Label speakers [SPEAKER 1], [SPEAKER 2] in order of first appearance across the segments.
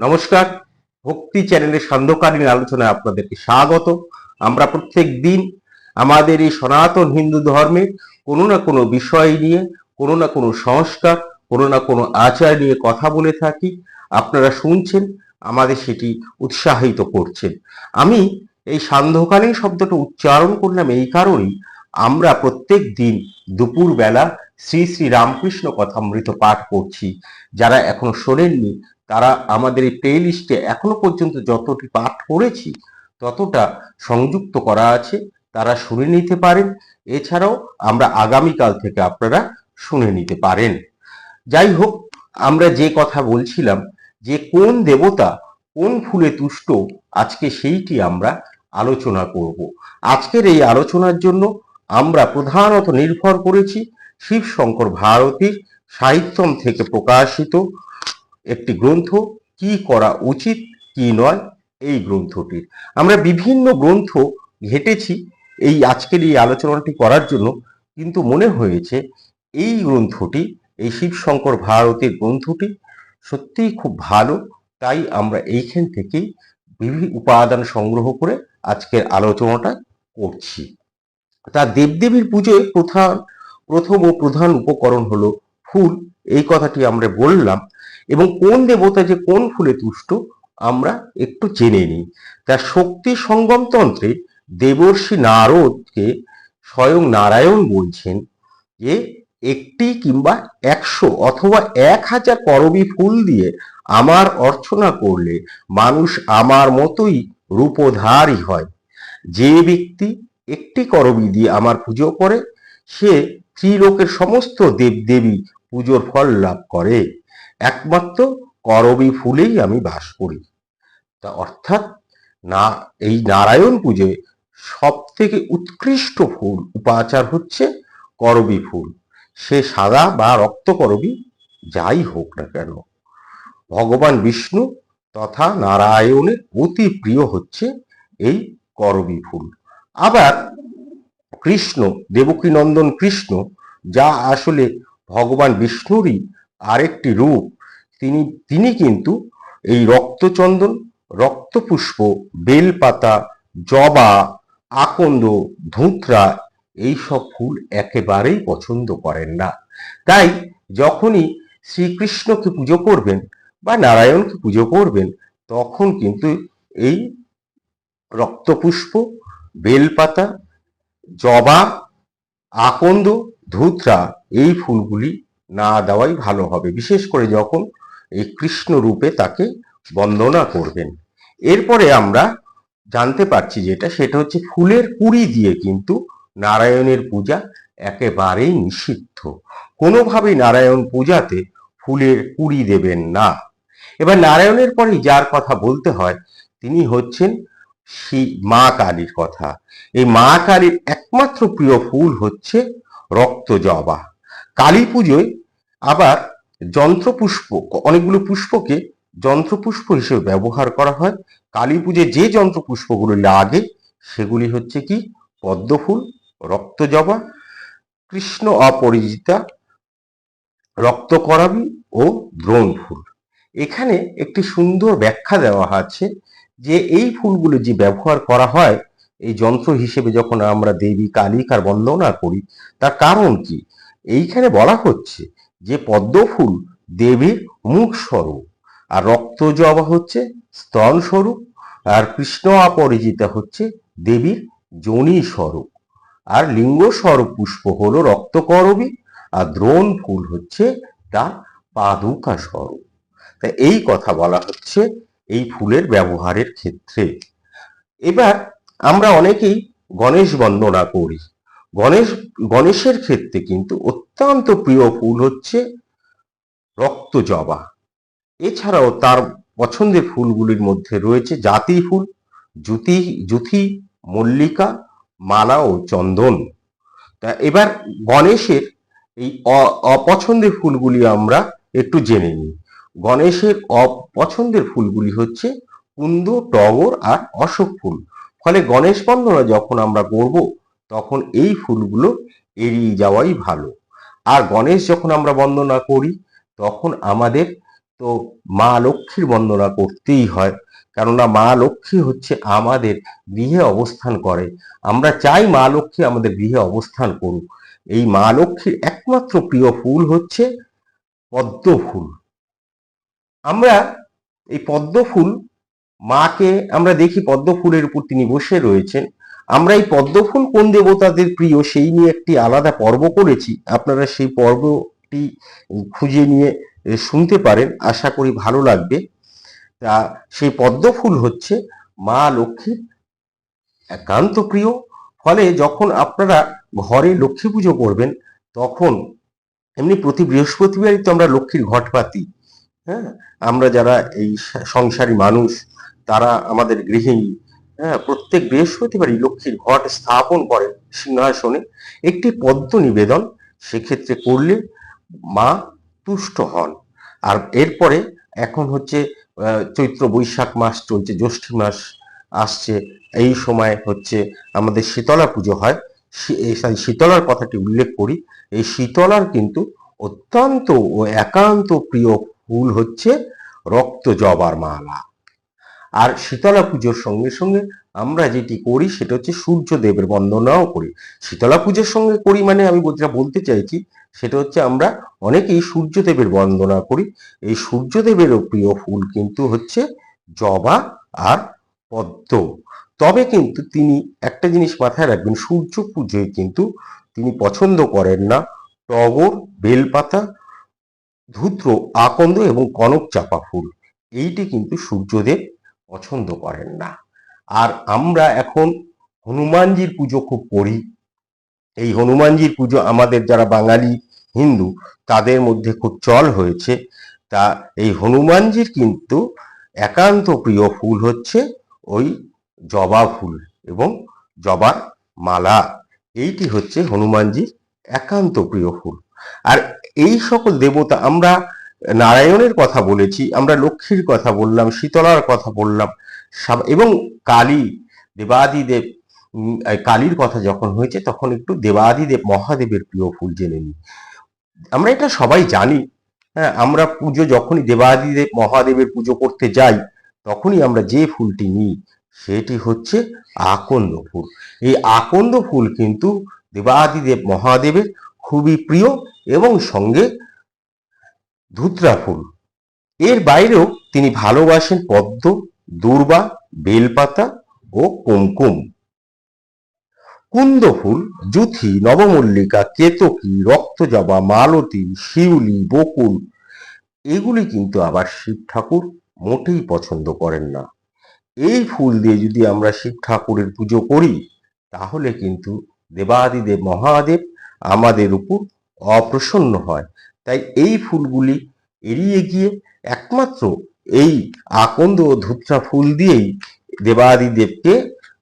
[SPEAKER 1] নমস্কার। ভক্তি চ্যানেলের সান্ধ্যকালীন আলোচনায় আপনাদেরকে স্বাগত। আমরা প্রত্যেক দিন আমাদের এই সনাতন হিন্দু ধর্মের কোনো না কোনো বিষয় নিয়ে, কোনো না কোনো সংস্কার, কোনো না কোনো আচার নিয়ে কথা বলে থাকি। আপনারা শুনছেন, আমাদের সেটি উৎসাহিত করছেন। আমি এই সান্ধ্যকালীন শব্দটা উচ্চারণ করলাম এই কারণেই আমরা প্রত্যেক দিন দুপুরবেলা শ্রী শ্রী রামকৃষ্ণ কথামৃত পাঠ করছি। যারা এখনও শোনেননি তারা আমাদের এই প্লে লিস্টে এখনও পর্যন্ত যতটি পাঠ করেছি ততটা সংযুক্ত করা আছে, তারা শুনে নিতে পারেন। এছাড়াও আমরা আগামীকাল থেকে আপনারা শুনে নিতে পারেন। যাই হোক, আমরা যে কথা বলছিলাম, যে কোন দেবতা, কোন ফুলে তুষ্ট, আজকে সেইটি আমরা আলোচনা করব। আজকের এই আলোচনার জন্য আমরা প্রধানত নির্ভর করেছি শিব শঙ্কর ভারতীর সাহিত্যম থেকে প্রকাশিত একটি গ্রন্থ, কি করা উচিত, কি নয়, এই গ্রন্থটির। আমরা বিভিন্ন গ্রন্থ ঘেটেছি এই আজকের এই আলোচনাটি করার জন্য, কিন্তু মনে হয়েছে এই গ্রন্থটি, এই শিবশঙ্কর ভারতের গ্রন্থটি সত্যিই খুব ভালো। তাই আমরা এইখান থেকেই বিভিন্ন উপাদান সংগ্রহ করে আজকের আলোচনাটা করছি। তা দেবদেবীর পুজোয় প্রধান, প্রথম ও প্রধান উপকরণ হলো ফুল। এই কথাটি আমরা বললাম এবং কোন দেবতা যে কোন ফুলে তুষ্ট, আমরা একটু জেনে নিই। তার শক্তি সঙ্গম তন্ত্রে দেবর্ষি নারদকে স্বয়ং নারায়ণ বলছেন যে, একটি কিংবা একশো অথবা এক হাজার করবি ফুল দিয়ে আমার অর্চনা করলে মানুষ আমার মতোই রূপধারী হয়। যে ব্যক্তি একটি করবি দিয়ে আমার পুজো করে, সে ত্রিলোকের সমস্ত দেবদেবী পুজোর ফল লাভ করে। একমাত্র করবি ফুলেই আমি বাস করি। তা অর্থাৎ না, এই নারায়ণ পুজোয় সব থেকে উৎকৃষ্ট ফুল উপাচার হচ্ছে করবি ফুল। সে সাদা বা রক্ত করবি, যাই হোক না কেন। ভগবান বিষ্ণু তথা নারায়ণের অতি প্রিয় হচ্ছে এই করবি ফুল। আবার কৃষ্ণ দেবকীনন্দন কৃষ্ণ, যা আসলে ভগবান বিষ্ণুরই আরেকটি রূপ, তিনি তিনি কিন্তু এই রক্তচন্দন, রক্তপুষ্প, বেলপাতা, জবা, আকন্দ, ধুতরা এইসব ফুল একেবারেই পছন্দ করেন না। তাই যখনই শ্রীকৃষ্ণকে পুজো করবেন বা নারায়ণকে পুজো করবেন, তখন কিন্তু এই রক্তপুষ্প, বেলপাতা, জবা, আকন্দ, ধুতরা এই ফুলগুলি না দেওয়াই ভালো হবে। বিশেষ করে যখন এই কৃষ্ণ রূপে তাকে বন্দনা করবেন। এরপরে আমরা জানতে পারছি যেটা, সেটা হচ্ছে ফুলের কুড়ি দিয়ে কিন্তু নারায়ণের পূজা একেবারেই নিষিদ্ধ। কোনোভাবেই নারায়ণ পূজাতে ফুলের কুড়ি দেবেন না। এবার নারায়ণের পরে যার কথা বলতে হয়, তিনি হচ্ছেন শ্রী মা কালীর কথা। এই মা কালীর একমাত্র প্রিয় ফুল হচ্ছে রক্ত জবা কালী পুজোয় আবার যন্ত্রপুষ্প, অনেকগুলো পুষ্পকে যন্ত্রপুষ্প হিসেবে ব্যবহার করা হয়। কালী পুজোয় যে যন্ত্রপুষ্পগুলো লাগে, সেগুলি হচ্ছে কি? পদ্মফুল, রক্তজবা, কৃষ্ণ অপরিচিতা রক্তকরাবি ও দ্রোণ ফুল এখানে একটি সুন্দর ব্যাখ্যা দেওয়া আছে যে এই ফুলগুলো যে ব্যবহার করা হয়, এই যন্ত্র হিসেবে যখন আমরা দেবী কালিকার বন্দনা করি, তার কারণ কি? এইখানে বলা হচ্ছে যে পদ্ম ফুল দেবীর মুখ স্বরূপ, আর রক্ত জবা হচ্ছে স্তন স্বরূপ, আর কৃষ্ণ অপরিচিতা হচ্ছে দেবীর যোনি স্বরূপ। আর লিঙ্গ স্বরূপ পুষ্প হলো রক্তকরবী আর দ্রোণ ফুল হচ্ছে তার পাদুকা স্বরূপ। তা এই কথা বলা হচ্ছে এই ফুলের ব্যবহারের ক্ষেত্রে। এবার আমরা অনেকেই গণেশ বন্দনা করি। গণেশ, গণেশের ক্ষেত্রে কিন্তু অত্যন্ত প্রিয় ফুল হচ্ছে রক্ত জবা। এছাড়াও তার পছন্দের ফুলগুলির মধ্যে রয়েছে জাতি ফুল জুতি জুথি মল্লিকা, মালা ও চন্দন। তা এবার গণেশের এই অপছন্দের ফুলগুলি আমরা একটু জেনে নিই। গণেশের অপছন্দের ফুলগুলি হচ্ছে কুন্দ, টগর আর অশোক ফুল। ফলে গণেশ বন্দনা যখন আমরা করব তখন এই ফুলগুলো এড়িয়ে যাওয়াই ভালো। আর গণেশ যখন আমরা বন্দনা করি, তখন আমাদের তো মা লক্ষ্মীর বন্দনা করতেই হয়। কেননা মা লক্ষ্মী হচ্ছে আমাদের গৃহে অবস্থান করে। আমরা চাই মা লক্ষ্মী আমাদের গৃহে অবস্থান করুক। এই মা লক্ষ্মীর একমাত্র প্রিয় ফুল হচ্ছে পদ্ম ফুল। আমরা এই পদ্ম ফুল মাকে, আমরা দেখি পদ্ম ফুলের উপর তিনি বসে রয়েছেন। আমরা এই পদ্মফুল কোন দেবতাদের প্রিয় সেই নিয়ে একটি আলাদা পর্ব করেছি। আপনারা সেই পর্বটি খুঁজে নিয়ে শুনতে পারেন। আশা করি ভালো লাগবে। তা সেই পদ্মফুল হচ্ছে মা লক্ষ্মীর একান্ত প্রিয়। ফলে যখন আপনারা ঘরে লক্ষ্মী পুজো করবেন, তখন এমনি প্রতি বৃহস্পতিবারই তো আমরা লক্ষ্মীর ঘট পাতি। হ্যাঁ? আমরা যারা এই সংসারী মানুষ, তারা আমাদের গৃহিণী হ্যাঁ প্রত্যেক বৃহস্পতিবারই লক্ষ্মীর ঘট স্থাপন করেন সিংহাসনে। একটি পদ্ম নিবেদন সেক্ষেত্রে করলে মা তুষ্ট হন। আর এরপরে এখন হচ্ছে চৈত্র বৈশাখ মাস চলছে, জ্যৈষ্ঠী মাস আসছে। এই সময় হচ্ছে আমাদের শীতলা পুজো হয়। শীতলার কথাটি উল্লেখ করি। এই শীতলার কিন্তু অত্যন্ত ও একান্ত প্রিয় ফুল হচ্ছে রক্ত জবার মালা। আর শীতলা পুজোর সঙ্গে সঙ্গে আমরা যেটি করি সেটা হচ্ছে সূর্যদেবের বন্দনাও করি। শীতলা পুজোর সঙ্গে করি মানে আমি যেটা বলতে চাইছি, সেটা হচ্ছে আমরা অনেকেই সূর্যদেবের বন্দনা করি। এই সূর্যদেবেরও প্রিয় ফুল কিন্তু হচ্ছে জবা আর পদ্ম। তবে কিন্তু তিনি একটা জিনিস মাথায় রাখবেন, সূর্য পুজোয় কিন্তু তিনি পছন্দ করেন না টগর, বেলপাতা, ধূত্র, আকন্দ এবং কনক চাপা ফুল। এইটি কিন্তু সূর্যদেব পছন্দ করেন না। আর আমরা এখন হনুমানজির পুজো খুব করি। এই হনুমানজির পুজো আমাদের যারা বাঙালি হিন্দু, তাদের মধ্যে খুব চল হয়েছে। তা এই হনুমানজির কিন্তু একান্ত প্রিয় ফুল হচ্ছে ওই জবা ফুল এবং জবার মালা। এইটি হচ্ছে হনুমানজির একান্ত প্রিয় ফুল। আর এই সকল দেবতা আমরা নারায়ণের কথা বলেছি, আমরা লক্ষ্মীর কথা বললাম, শীতলার কথা বললাম এবং কালী, দেবাদিদেব কালীর কথা যখন হয়েছে তখন একটু দেবাদিদেব, মহাদেবের প্রিয় ফুল জেনে নিই। আমরা এটা সবাই জানি হ্যাঁ আমরা পুজো যখনই দেবাদিদেব, মহাদেবের পুজো করতে যাই, তখনই আমরা যে ফুলটি নিই, সেটি হচ্ছে আকন্দ ফুল। এই আকন্দ ফুল কিন্তু দেবাদিদেব, মহাদেবের খুবই প্রিয় এবং সঙ্গে ধুত্রা ফুল এর বাইরেও তিনি ভালোবাসেন পদ্ম, দূর্বা, বেলপাতা ও কুমকুম। কুন্দ ফুল জুথি, নবমল্লিকা, কেতকী, রক্তজবা, মালতী, শিউলি, বকুল, এগুলি কিন্তু আবার শিব ঠাকুর মোটেই পছন্দ করেন না। এই ফুল দিয়ে যদি আমরা শিব ঠাকুরের পুজো করি, তাহলে কিন্তু দেবাদিদেব মহাদেব আমাদের উপর অপ্রসন্ন হয়। তাই এই ফুলগুলি এড়িয়ে গিয়ে একমাত্র এই আকন্দ ও ধূপচা ফুল দিয়েই দেবাদিদেবকে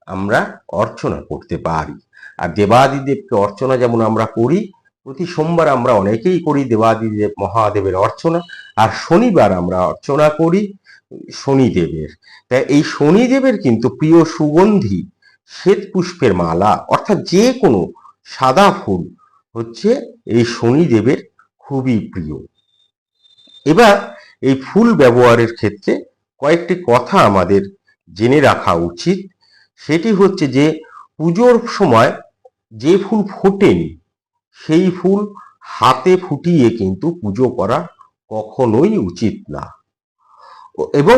[SPEAKER 1] আমরা অর্চনা করতে পারি। আর দেবাদিদেবকে অর্চনা যেমন আমরা করি, প্রতি সোমবার আমরা অনেকেই করি দেবাদিদেব মহাদেবের অর্চনা, আর শনিবার আমরা অর্চনা করি শনিদেবের। তাই এই শনিদেবের কিন্তু প্রিয় সুগন্ধি শ্বেত পুষ্পের মালা, অর্থাৎ যে কোনো সাদা ফুল হচ্ছে এই শনিদেবের খুবই প্রিয়। এবার এই ফুল ব্যবহারের ক্ষেত্রে কয়েকটি কথা আমাদের জেনে রাখা উচিত। সেটি হচ্ছে যে, পুজোর সময় যে ফুল ফোটেনি, সেই ফুল হাতে ফুটিয়ে কিন্তু পুজো করা কখনোই উচিত না। এবং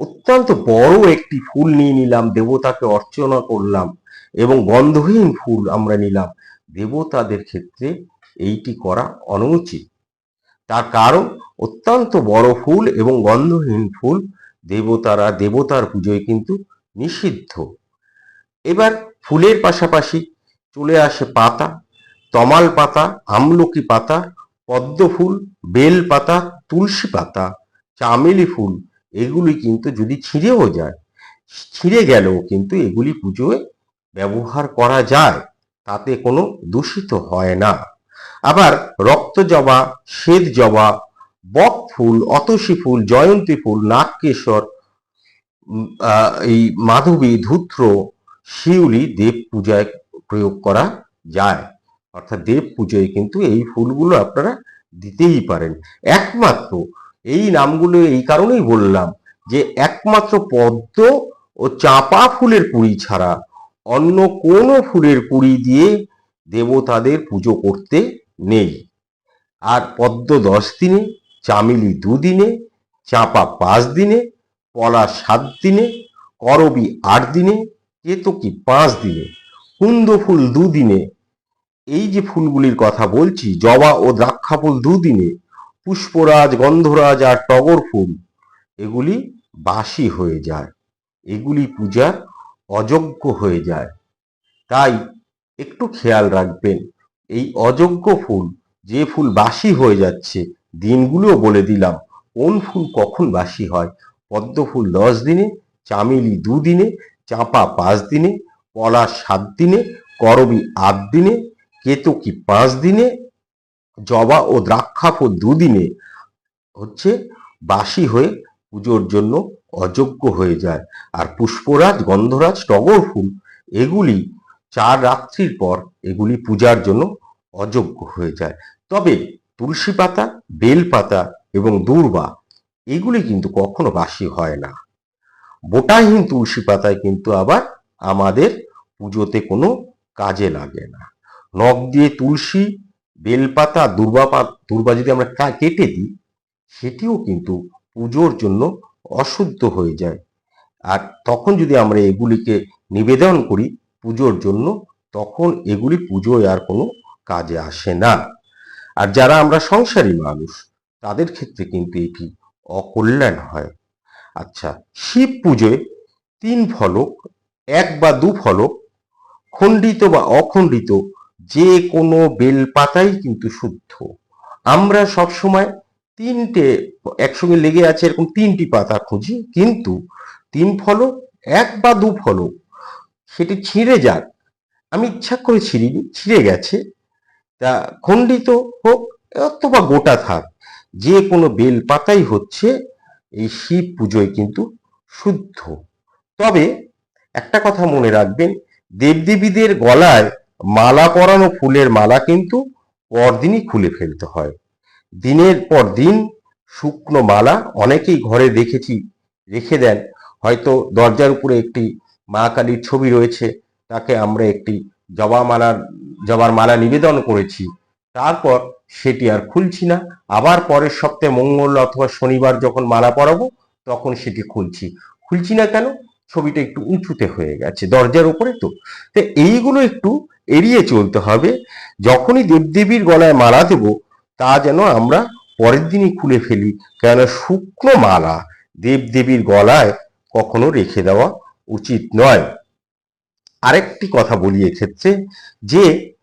[SPEAKER 1] অত্যন্ত বড় একটি ফুল নিয়ে নিলাম, দেবতাকে অর্চনা করলাম এবং গন্ধহীন ফুল আমরা নিলাম। দেবতাদের ক্ষেত্রে এইটি করা অনুচিত। তার কারণ, অত্যন্ত বড় ফুল এবং গন্ধহীন ফুল দেবতারা, দেবতার পুজোয় কিন্তু নিষিদ্ধ। এবার ফুলের পাশাপাশি চলে আসে পাতা, তমাল পাতা, আমলকি পাতা, পদ্ম ফুল, বেল পাতা, তুলসী পাতা, চামেলি ফুল, এগুলি কিন্তু যদি ছিঁড়েও যায়, ছিঁড়ে গেলেও কিন্তু এগুলি পুজোয় ব্যবহার করা যায়, তাতে কোনো দূষিত হয় না। আবার রক্ত জবা, শ্বেত জবা, বক ফুল, অতসী ফুল, জয়ন্তী ফুল, নাগকেশর এই মাধবী, ধূত্র, শিউলি দেব পূজায় প্রয়োগ করা যায়। অর্থাৎ দেব পুজোয় কিন্তু এই ফুলগুলো আপনারা দিতেই পারেন। একমাত্র, এই নামগুলো এই কারণেই বললাম যে একমাত্র পদ্ম ও চাঁপা ফুলের কুড়ি ছাড়া অন্য কোনো ফুলের কুড়ি দিয়ে দেবতাদের পুজো করতে নেই। আর পদ্ম দশ দিনে, চামেলি দুদিনে, চাঁপা পাঁচ দিনে, পলা সাত দিনে, করবি আট দিনে কেতকি পাঁচ দিনে, কুন্দ ফুল দুদিনে। এই যে ফুলগুলির কথা বলছি, জবা ও দ্রাক্ষা ফুল দুদিনে, পুষ্পরাজ, গন্ধরাজ আর টগর ফুল, এগুলি বাসি হয়ে যায়। এগুলি পূজার অযোগ্য হয়ে যায়। তাই একটু খেয়াল রাখবেন। এই অযোগ্য ফুল, যে ফুল বাসি হয়ে যাচ্ছে, দিনগুলোও বলে দিলাম, কোন ফুল কখন বাসি হয়? পদ্ম ফুল দশ দিনে, চামেলি দুদিনে, চাঁপা পাঁচ দিনে পলাশ সাত দিনে, করবি আট দিনে, কেতকি পাঁচ দিনে, জবা ও দ্রাক্ষা ফুল দুদিনে হচ্ছে বাসি হয়ে পুজোর জন্য অযোগ্য হয়ে যায়। আর পুষ্পরাজ, গন্ধরাজ, টগর ফুল, এগুলি চার রাত্রির পর এগুলি পূজার জন্য অযোগ্য হয়ে যায়। তবে তুলসী পাতা, বেল পাতা এবং দূর্বা, এগুলি কিন্তু কখনো বাসি হয় না। বোটাহীন তুলসী পাতায় কিন্তু আবার আমাদের পুজোতে কোনো কাজে লাগে না। নখ দিয়ে তুলসী বেলপাতা দুর্বা দুর্বা যদি আমরা কেটে দিই, সেটিও কিন্তু পুজোর জন্য অশুদ্ধ হয়ে যায়। আর তখন যদি আমরা এগুলিকে নিবেদন করি পুজোর জন্য, তখন এগুলি পুজোয় আর কোনো কাজে আসে না। আর যারা আমরা সংসারী মানুষ, তাদের ক্ষেত্রে কিন্তু এটি অকল্যাণ হয়। আচ্ছা শিব পুজোয় তিন ফলক, এক বা দু ফলক, খণ্ডিত বা অখণ্ডিত, যে কোনো বেলপাতাই কিন্তু শুদ্ধ। আমরা সব সময় তিনটে, একসঙ্গে লেগে আছে এরকম তিনটি পাতা খুঁজি, কিন্তু তিন ফলক, এক বা দু ফলক সেটি ছিঁড়ে যাক। আমি ইচ্ছা করে ছিঁড়িনি, ছিঁড়ে গেছে। তা খণ্ডিত হোক, অথবা গোটা থাক, যে কোনো বেল পাতাই হচ্ছে এই শিব পুজোয় কিন্তু শুদ্ধ। তবে একটা কথা মনে রাখবেন, দেবদেবীদের গলায় মালা পরানো ফুলের মালা কিন্তু পরদিনই খুলে ফেলতে হয়। দিনের পর দিন শুকনো মালা অনেকেই ঘরে দেখেছি রেখে দেন। হয়তো দরজার উপরে একটি মা কালীর ছবি রয়েছে, তাকে আমরা একটি জবা মালার, জবার মালা নিবেদন করেছি। তারপর সেটি আর খুলছি না। আবার পরের সপ্তাহে মঙ্গল অথবা শনিবার যখন মালা পরাবো, তখন সেটি খুলছি। খুলছি না কেন? ছবিটা একটু উঁচুতে হয়ে গেছে, দরজার উপরে তো। তো এইগুলো একটু এড়িয়ে চলতে হবে। যখনই দেবদেবীর গলায় মালা দেব, তা যেন আমরা পরের দিনই খুলে ফেলি। কেন? শুকনো মালা দেবদেবীর গলায় কখনো রেখে দেওয়া উচিত নয়। আরেকটি কথা বলি এক্ষেত্রে যে,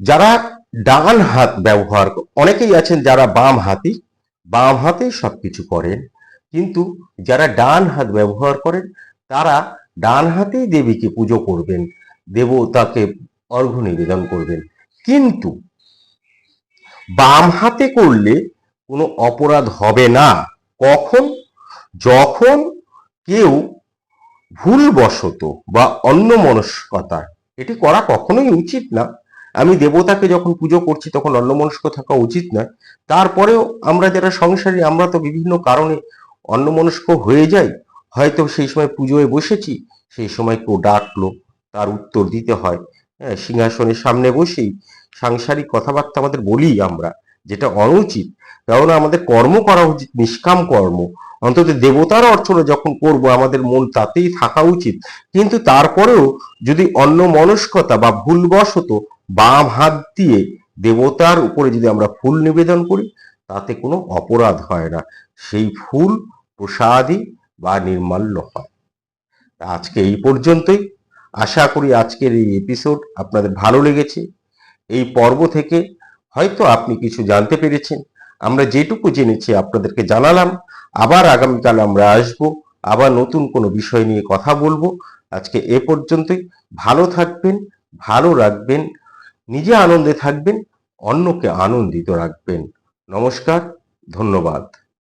[SPEAKER 1] যারা ডান হাত ব্যবহার অনেকেই আছেন যারা বাম হাতি, বাম হাতে সবকিছু করেন, কিন্তু যারা ডান হাত ব্যবহার করেন, তারা ডান হাতেই দেবীকে পুজো করবেন, দেবতাকে অর্ঘ্য নিবেদন করবেন। কিন্তু বাম হাতে করলে কোনো অপরাধ হবে না। কখন? যখন কেউ ভুলবশত বা অন্য মনস্কতা এটি করা কখনোই উচিত না। আমি দেবতাকে যখন পুজো করছি, তখন অন্যমনস্ক থাকা উচিত নয়। তারপরেও আমরা যারা সংসারী, আমরা তো বিভিন্ন কারণে অন্যমনস্ক হয়ে যাই। হয়তো সেই সময় পুজোয় বসেছি, সেই সময় কেউ ডাকলো, তার উত্তর দিতে হয়। হ্যাঁ সিংহাসনের সামনে বসেই সাংসারিক কথাবার্তা আমাদের বলি আমরা, যেটা অনুচিত। কারণ আমাদের কর্ম করা উচিত, নিষ্কাম কর্ম। অন্তত দেবতার অর্চনা যখন করব, আমাদের মন তাতেই থাকা উচিত। কিন্তু তারপরেও যদি অন্য মনস্কতা বা ভুলবশত বাম হাত দিয়ে দেবতার উপরে যদি আমরা ফুল নিবেদন করি, তাতে কোনো অপরাধ হয় না। সেই ফুল প্রসাদী বা নির্মাল্য হয়। আজকে এই পর্যন্তই। আশা করি আজকের এই এপিসোড আপনাদের ভালো লেগেছে। এই পর্ব থেকে হয়তো আপনি কিছু জানতে পেরেছেন। আমরা যেটুকু জেনেছি আপনাদেরকে জানালাম। আবার আগামীকাল আমরা আসব, আবার নতুন কোনো বিষয় নিয়ে কথা বলব। আজকে এ পর্যন্তই। ভালো থাকবেন, ভালো রাখবেন, নিজে আনন্দে থাকবেন, অন্যকে আনন্দিত রাখবেন। নমস্কার, ধন্যবাদ।